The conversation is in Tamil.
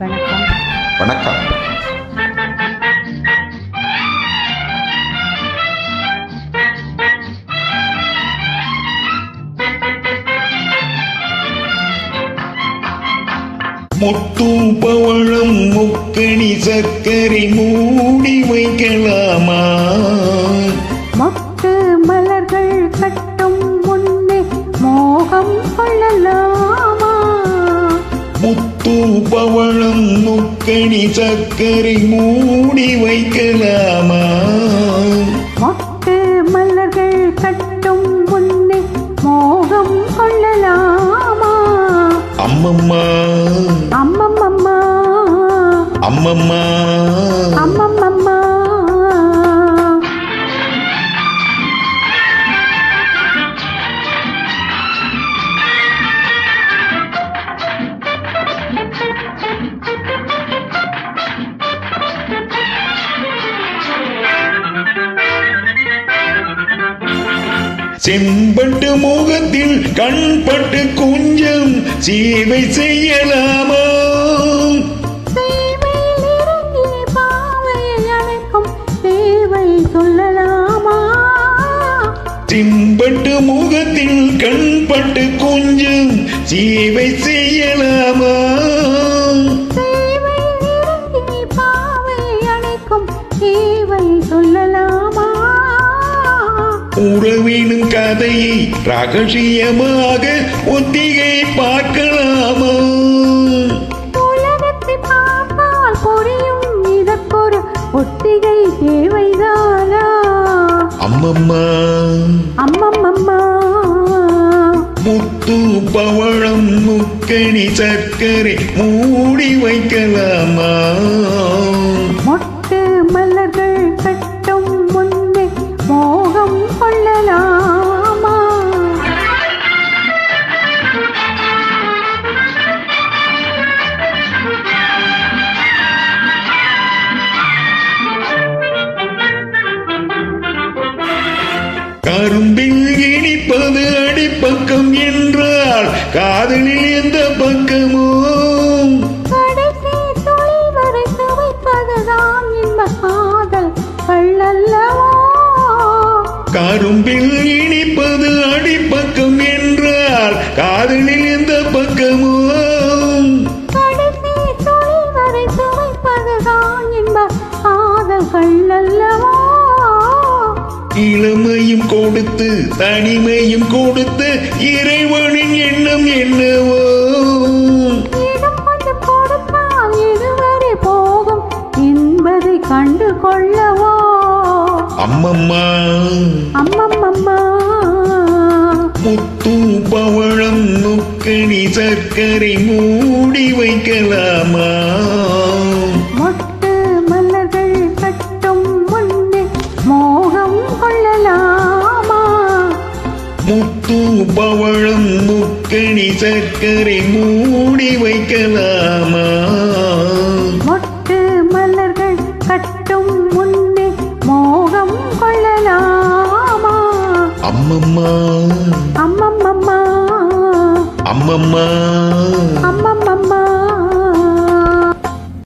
வணக்கம். வணக்கம். முத்தும் பவளம் முக்கணி சர்க்கரை மூடி வைக்கலாமா? மொட்டு மலர்கள் கட்டும் முன்னே மோகம் கொள்ளலாமா. முத்து பவளம் முக்கணி சர்க்கரை மூடி செம்பட்டு முகத்தில் கண்பட்டு கொஞ்சம் சேவை செய்யலாமா? செம்பட்டு முகத்தில் கண்பட்டு கொஞ்சம் சேவை செய்யலாமா? உறவினும் கதையை ரகசியமாக ஒத்திகை பார்க்கலாமா? ஒத்திகை தேவைதானா? அம்மம்மா. அம்மம்மம்மா. முத்து பவளம் முக்கணி சர்க்கரை மூடி வைக்கலாமா? மொட்டு மலர்கள் கரும்பில் இனிப்பது அடிப்பக்கம் என்றால் காதலில் எந்த பக்கமோ கரும்பில் இனிப்பது அடிப்பக்கம் என்றால் காதலில் எந்த பக்கமோ இளமையும் கொடுத்து தனிமையும் கொடுத்து இறைவனின் எண்ணம் என்னவோ? இதுவரை போகும் என்பதை கண்டு கொள்ளவோ அம்மம்மா. அம்மம்மம்மா. முத்து பவளம் நுக்கணி சர்க்கரை மூடி வைக்கலாமா? பவளம் முக்கணி சர்க்கரை மூடி வைக்கலாமா? மொட்டு மலர்கள் கட்டும் முன்னே மோகம் கொள்ளலாமா? அம்மம்மா. அம்மம்மம்மா அம்மம்மா.